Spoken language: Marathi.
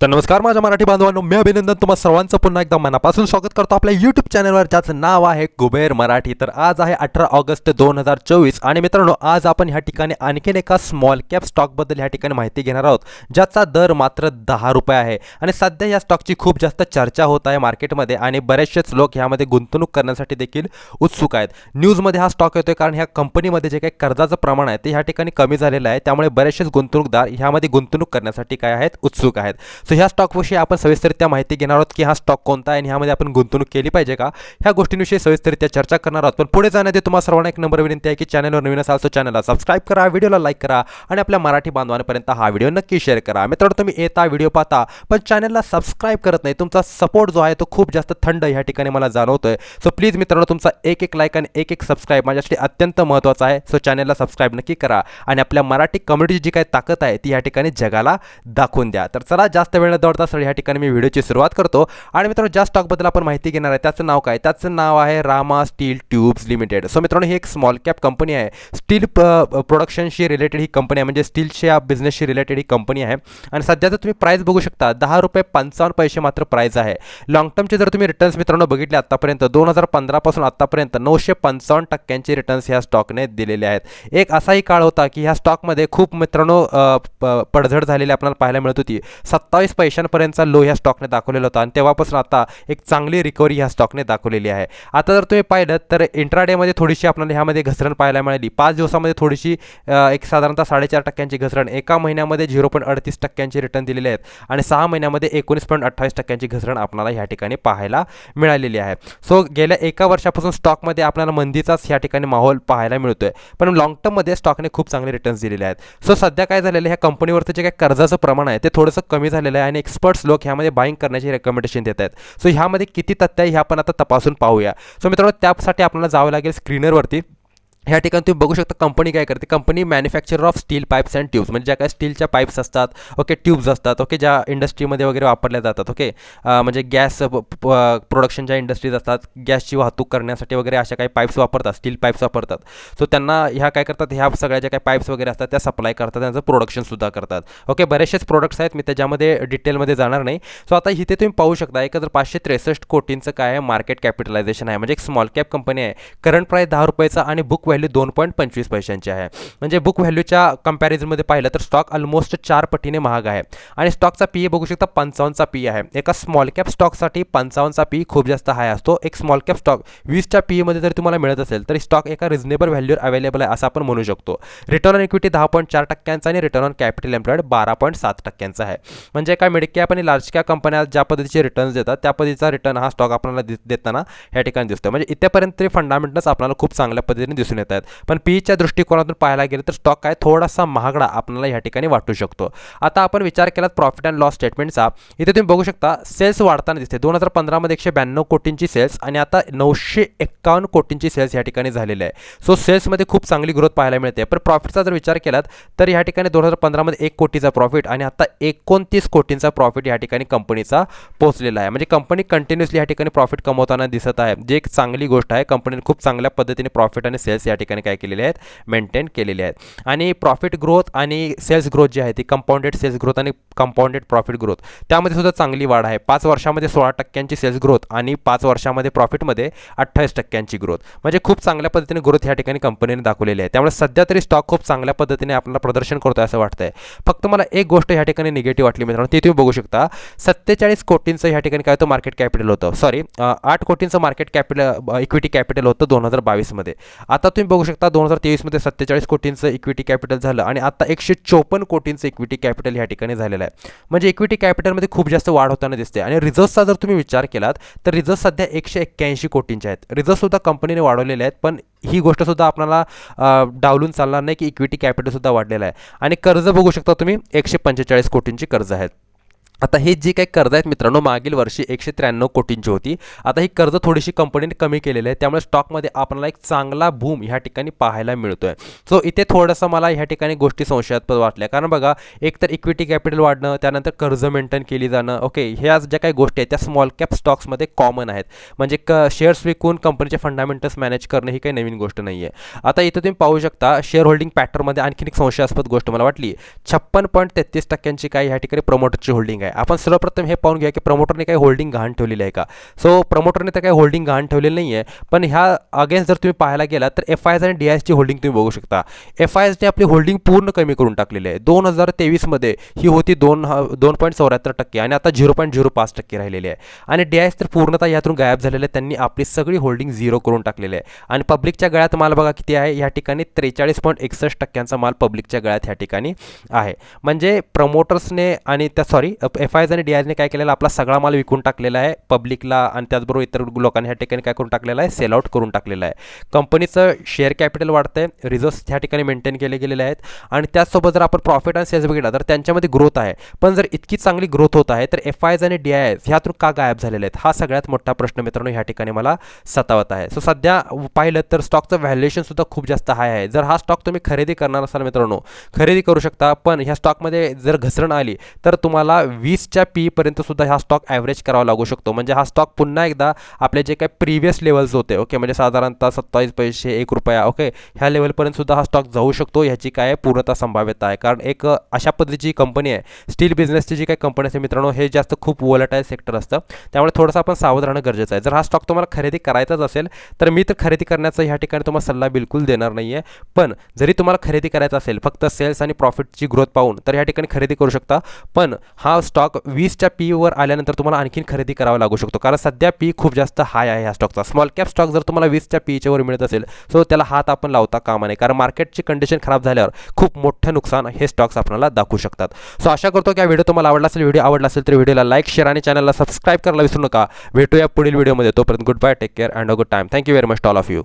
तर नमस्कार माझ्या मराठी बांधवांनो मी अभिनंदन तुम्हा सर्वांचं. पुन्हा एकदा मनापासून स्वागत करतो आपल्या यूट्यूब चॅनलवर ज्याचं नाव आहे कुबेर मराठी. तर आज आहे अठरा ऑगस्ट दोन हजार चोवीस आणि मित्रांनो आज आपण ह्या ठिकाणी आणखीन एका स्मॉल कॅप स्टॉकबद्दल ह्या ठिकाणी माहिती घेणार आहोत ज्याचा दर मात्र दहा रुपये आहे. आणि सध्या या स्टॉकची खूप जास्त चर्चा होत आहे मार्केटमध्ये आणि बरेचसेच लोक ह्यामध्ये गुंतवणूक करण्यासाठी देखील उत्सुक आहेत. न्यूजमध्ये हा स्टॉक येतोय कारण ह्या कंपनीमध्ये जे काही कर्जाचं प्रमाण आहे ते ह्या ठिकाणी कमी झालेलं आहे. त्यामुळे बरेचसेच गुंतवणूकदार ह्यामध्ये गुंतवणूक करण्यासाठी काय आहेत उत्सुक आहेत. सो ह्या स्टॉकविषयी आपण सविस्तरित्या माहिती घेणार आहोत की हा स्टॉक कोणता आहे आणि ह्यामध्ये आपण गुंतवणूक केली पाहिजे का? ह्या गोष्टींविषयी सविस्तरित्या चर्चा करणार आहोत. पण पुढे जाण्याआधी तुम्हाला सर्वांना एक नंबर विनंती आहे की चॅनलवर नवीन असाल तर चॅनलला सबस्क्राईब करा व्हिडिओला लाईक करा आणि आपल्या मराठी बांधवांपर्यंत हा व्हिडिओ नक्की शेअर करा. मित्रांनो तुम्ही येता व्हिडिओ पाहता पण चॅनलला सबस्क्राईब करत नाही. तुमचा सपोर्ट जो आहे तो खूप जास्त थंड ह्या ठिकाणी मला जाणवतो आहे सो प्लीज मित्रांनो तुमचा एक एक लाईक आणि एक एक सबस्क्राईब माझ्यासाठी अत्यंत महत्त्वाचा आहे. सो चॅनलला सबस्क्राईब नक्की करा आणि आपल्या मराठी कम्युनिटीची जी काही ताकद आहे ती या ठिकाणी जगाला दाखवून द्या. तर चला जास्त वेळ न दौडता सर ह्या ठिकाणी मी व्हिडिओची सुरुवात करतो. आणि मित्रांनो ज्या स्टॉकबद्दल आपण माहिती घेणार आहे त्याचं नाव काय? त्याचं नाव आहे Rama steel tubes limited. So मित्रांनो ही एक स्मॉल कॅप कंपनी आहे. स्टील प्रोडक्शनशी रिलेटेड ही कंपनी आहे. म्हणजे स्टीलच्या बिझनेसशी रिलेटेड ही कंपनी आहे. आणि सध्याचं तुम्ही प्राईस बघू शकता दहा रुपये पंचावन्न पैसे मात्र प्राईस आहे. लॉंग टर्मचे जर तुम्ही रिटर्न्स मित्रांनो बघितले आतापर्यंत दोन हजार पंधरापासून आतापर्यंत नऊशे पंचावन्न टक्क्यांचे रिटर्न्स ह्या स्टॉकने दिलेले आहेत. एक असाही काळ होता की ह्या स्टॉकमध्ये खूप मित्रांनो प- पडझड झालेली आपल्याला पाहायला मिळत होती. सत्तावीस पैशांपर्यंतचा लो ह्या स्टॉकने दाखवलेला होता आणि तेव्हापासून आता एक चांगली रिकव्हरी ह्या स्टॉकने दाखवलेली आहे. आता जर तुम्ही पाहिलं तर इंट्राडेमध्ये थोडीशी आपल्याला ह्यामध्ये घसरण पाहायला मिळाली. पाच दिवसामध्ये थोडीशी एक साधारणतः साडेचार टक्क्यांची घसरण. एका महिन्यामध्ये झिरो पॉईंट अडतीस टक्क्यांचे रिटर्न दिलेले आहेत आणि सहा महिन्यामध्ये एकोणीस पॉईंट अठ्ठावीस टक्क्यांची घसरण आपल्याला ह्या ठिकाणी पाहायला मिळालेली आहे. सो गेल्या एका वर्षापासून स्टॉकमध्ये आपल्याला मंदीचाच ह्या ठिकाणी माहोल पाहायला मिळतोय. पण लॉंग टर्ममध्ये स्टॉकने खूप चांगले रिटर्न्स दिलेले आहेत. सो सध्या काय झालेलं आहे? ह्या कंपनीवरचं जे काही कर्जाचं प्रमाण आहे ते थोडंसं कमी झालेलं आहे आणि एक्सपर्ट्स लोक ह्यामध्ये बाईंग करण्याची रेकमेंडेशन देत आहेत. सो ह्यामध्ये किती तथ्य आहे हे आपण आता तपासून पाहूया. सो मित्रांनो त्यासाठी आपल्याला जावं लागेल स्क्रीनरवरती ह्या ठिकाणी तुम्ही बघू शकता कंपनी काय करते. Company manufacture of steel pipes and tubes म्हणजे ज्या काय स्टीलच्या पाईप्स असतात ओके ट्यूब्स असतात ओके ज्या इंडस्ट्रीमध्ये वगैरे वापरल्या जातात ओके म्हणजे गॅस प्रोडक्शनच्या इंडस्ट्रीज असतात गॅसची वाहतूक करण्यासाठी वगैरे अशा काही पाईप्स वापरतात स्टील पाईप्स वापरतात. सो त्यांना ह्या काय करतात ह्या सगळ्या ज्या काही पाईप्स वगैरे असतात त्या सप्लाय करतात त्यांचं प्रोडक्शनसुद्धा करतात. ओके बरेचसेच प्रोडक्ट्स आहेत मी त्याच्यामध्ये डिटेलमध्ये जाणार नाही. सो आता इथे तुम्ही पाहू शकता एक हजार पाचशे त्रेसष्ट कोटींचं काय आहे मार्केट कॅपिटलायझेशन आहे. म्हणजे एक स्मॉल कॅप कंपनी आहे. करंट प्राईस दहा रुपयाचा आणि बुक व्हॅल्यू दोन पॉईंट पंचवीस पैशांची आहे. म्हणजे बुक व्हॅल्यूच्या कम्पॅरिझनमध्ये पाहिलं तर स्टॉक ऑलमोस्ट चार पटीने महाग आहे. आणि स्टॉकचा पी ए बघू शकता पंचावन्नचा पी आहे. एका स्मॉल कॅप स्टॉकसाठी पंचावन्नचा पी खूप जास्त हाय असतो. एक स्मॉल कॅप स्टॉक वीसच्या पीमध्ये जर तुम्हाला मिळत असेल तर स्टॉक एका रिझनेबल व्हॅल्यूवर अवेलेबल आहे असं आपण म्हणू शकतो. रिटर्न ऑन इक्विटी दहा पॉईंट चार टक्क्यांचा आणि रिटर्न ऑन कॅपिटल एम्प्लॉईड बारा पॉईंट सात टक्क्यांचा आहे. म्हणजे काय मिड कॅप आणि लार्ज कॅप कंपन्या ज्या पद्धतीचे रिटर्न्स देतात त्या पद्धतीचा रिटर्न हा स्टॉक आपल्याला दि- देताना या ठिकाणी दिसतो म्हणजे इथेपर्यंत तरी फंडामेंटल्स आपल्याला खूप चांगल्या पद्धतीने दिसून येत आहेत. पण पीच्या दृष्टिकोनातून पाहायला गेलं तर स्टॉक काय थोडासा महागडा आपल्याला या ठिकाणी वाटू शकतो. आता आपण विचार केला प्रॉफिट अँड लॉस स्टेटमेंटचा इथे तुम्ही बघू शकता सेल्स वाढताना दिसते. दोन हजार पंधरामध्ये एकशे ब्याण्णव कोटींची सेल्स आणि आता नऊशे एक्कावन्न कोटींची सेल्स या ठिकाणी झालेले आहे. सो सेल्समध्ये खूप चांगली ग्रोथ पाहायला मिळते. पण प्रॉफिटचा जर विचार केलात तर या ठिकाणी दोन हजार पंधरामध्ये एक कोटीचा प्रॉफिट आणि आता एकोणतीस कोटींचा प्रॉफिट या ठिकाणी कंपनीचा पोहोचलेला आहे. म्हणजे कंपनी कंटिन्युअसली या ठिकाणी प्रॉफिट कमवताना दिसत आहे. जे एक चांगली गोष्ट आहे कंपनीने खूप चांगल्या पद्धतीने प्रॉफिट आणि सेल्स या या ठिकाणी काय केलेले आहेत? मेंटेन केलेले आहेत. आणि प्रॉफिट ग्रोथ आणि सेल्स ग्रोथ जी आहे ती कंपाऊंडेड सेल्स ग्रोथ आणि कंपाऊंडेड प्रॉफिट ग्रोथ त्यामध्ये सुद्धा चांगली वाढ आहे. पाच वर्षामध्ये सोळा टक्क्यांची सेल्स ग्रोथ आणि पाच वर्षामध्ये प्रॉफिटमध्ये अठ्ठावीस टक्क्यांची ग्रोथ म्हणजे खूप चांगल्या पद्धतीने ग्रोथ या ठिकाणी कंपनीने दाखवलेली आहे. त्यामुळे सध्या तरी स्टॉक खूप चांगल्या पद्धतीने आपल्याला प्रदर्शन करतो असं वाटतंय. फक्त मला एक गोष्ट या ठिकाणी निगेटिव्ह वाटली मित्रांनो ती तुम्ही बघू शकता. सत्तेचाळीस कोटींचं या ठिकाणी काय होतं? मार्केट कॅपिटल होतं. सॉरी आठ कोटींचं मार्केट कॅपिटल इक्विटी कॅपिटल होतं दोन हजार बावीसमध्ये. आता तुम्ही तुम्ही बघू शकता दोन हजार तेवीसमध्ये सत्तेचाळीस कोटींचं इक्विटी कॅपिटल झालं आणि आता एकशे चोपन्न कोटींचं इक्विटी कॅपिटल या ठिकाणी झालेलं आहे. म्हणजे इक्विटी कॅपिटलमध्ये खूप जास्त वाढ होताना दिसते. आणि रिझर्व्सचा जर तुम्ही विचार केलात तर रिझर्व्ह सध्या एकशे एक्क्याऐंशी कोटींचे आहेत. रिझर्व्हसुद्धा कंपनीने वाढवलेले आहेत पण ही गोष्टसुद्धा आपल्याला डावलून चालणार नाही की इक्विटी कॅपिटलसुद्धा वाढलेलं आहे. आणि कर्ज बघू शकता तुम्ही एकशे पंचेचाळीस कोटींची कर्ज आहेत. आता हे जी काही कर्ज आहेत मित्रांनो मागील वर्षी एकशे त्र्याण्णव कोटींची होती. आता ही कर्ज थोडीशी कंपनीने कमी केलेली आहे. त्यामुळे स्टॉकमध्ये आपल्याला एक चांगला बूम ह्या ठिकाणी पाहायला मिळतो आहे सो इथे थोडंसं मला ह्या ठिकाणी गोष्टी संशयास्पद वाटल्या. कारण बघा एक तर इक्विटी कॅपिटल वाढणं त्यानंतर कर्ज मेंटेन केली जाणं ओके ह्या ज्या काही गोष्टी आहेत त्या स्मॉल कॅप स्टॉक्समध्ये कॉमन आहेत. म्हणजे क शेअर्स विकून कंपनीचे फंडामेंटल्स मॅनेज करणं ही काही नवीन गोष्ट नाही आहे आता इथं तुम्ही पाहू शकता शेअर होल्डिंग पॅटर्नमध्ये आणखीन एक संशयास्पद गोष्ट मला वाटली. छप्पन पॉईंट तेहतीस टक्क्यांची काही ह्या ठिकाणी प्रमोटरची होल्डिंग आहे. आहे आपण सर्वप्रथम हे पाहून घ्या की प्रमोटरने काही होल्डिंग घाण ठेवलेली आहे का? सो प्रमोटरने तर काही होल्डिंग घाण ठेवलेली नाही आहे पण ह्या अगेन्स्ट जर तुम्ही पाहायला गेला तर एफ आय एस आणि डी आय एसची होल्डिंग तुम्ही बघू शकता. एफ आय एसने आपली होल्डिंग पूर्ण कमी करून टाकलेली आहे. दोन हजार तेवीसमध्ये ही होती दोन दोन पॉईंट चौऱ्याहत्तर टक्के आणि आता झिरो पॉईंट झिरो पाच टक्के राहिलेली आहे. आणि डी आय एस तर पूर्णतः यातून गायब झालेले आहे. त्यांनी आपली सगळी होल्डिंग झिरो करून टाकलेली आहे. आणि पब्लिकच्या गळ्यात माल बघा किती आहे? या ठिकाणी त्रेचाळीस पॉईंट एकसष्ट टक्क्यांचा माल पब्लिकच्या गळ्यात ह्या ठिकाणी आहे. म्हणजे प्रमोटर्सने आणि त्या सॉरी एफ आय एस आणि डी आयने काय केलेलं आपला सगळा माल विकून टाकलेला आहे. पब्लिकला आणि त्याचबरोबर इतर लोकांनी ह्या ठिकाणी काय करून टाकलेलं आहे? सेल आउट करून टाकलेलं आहे. कंपनीचं शेअर कॅपिटल वाढतं आहे रिझर्व्स ह्या ठिकाणी मेंटेन केले गेलेले आहेत. आणि त्याचसोबत जर आपण प्रॉफिट आणि सेल्स बघितला तर त्यांच्यामध्ये ग्रोथ आहे. पण जर इतकी चांगली ग्रोथ होत आहे तर एफ आय एस आणि डी आय एस ह्यातून का गायब झालेले आहेत? हा सगळ्यात मोठा प्रश्न मित्रांनो ह्या ठिकाणी मला सतावत आहे. सो सध्या पाहिलं तर स्टॉकचं व्हॅल्युएशन सुद्धा खूप जास्त हाय आहे. जर हा स्टॉक तुम्ही खरेदी करणार असाल मित्रांनो खरेदी करू शकता. पण ह्या स्टॉकमध्ये जर घसरण आली तर तुम्हाला वीसच्या पीपर्यंत सुद्धा हा स्टॉक ॲव्हरेज करावा लागू शकतो. म्हणजे हा स्टॉक पुन्हा एकदा आपले जे काही प्रिव्हियस लेवल्स होते ओके म्हणजे साधारणतः सत्तावीस पैसे एक रुपया ओके ह्या लेवलपर्यंत सुद्धा हा स्टॉक जाऊ शकतो ह्याची काय पूर्णतः संभाव्यता आहे. कारण एक अशा पद्धतीची कंपनी आहे. स्टील बिझनेसची जी काही कंपनी असते मित्रांनो हे जास्त खूप वोलटाईल सेक्टर असतं. त्यामुळे थोडंसं आपण सावध राहणं गरजेचं आहे. जर हा स्टॉक तुम्हाला खरेदी करायचाच असेल तर मी तर खरेदी करण्याचा ह्या ठिकाणी तुम्हाला सल्ला बिलकुल देणार नाही आहे पण जरी तुम्हाला खरेदी करायचा असेल फक्त सेल्स आणि प्रॉफिटची ग्रोथ पाहून तर ह्या ठिकाणी खरेदी करू शकता. पण हा स्टॉक वीसच्या पीवर आल्यानंतर तुम्हाला आणखीन खरेदी करावा लागू शकतो. कारण सध्या पी खूप जास्त हाय आहे ह्या स्टॉकचा स्मॉल कॅप स्टॉक जर तुम्हाला वीसच्या पीच्या वर मिळत असेल सो त्याला हात आपण लावता कामा नये. कारण मार्केटची कंडिशन खराब झाल्यावर खूप मोठं नुकसान हे स्टॉक्स आपल्याला दाखवू शकतात. सो आशा करतो की हा व्हिडिओ तुम्हाला आवडला असेल. व्हिडिओ आवडला असेल तर व्हिडिओला लाईक शेअर आणि चॅनलला सबस्क्राईब करायला विसरू नका. भेटूया पुढील व्हिडिओमध्ये तोपर्यंत good bye take care and a good time thank you very much all of you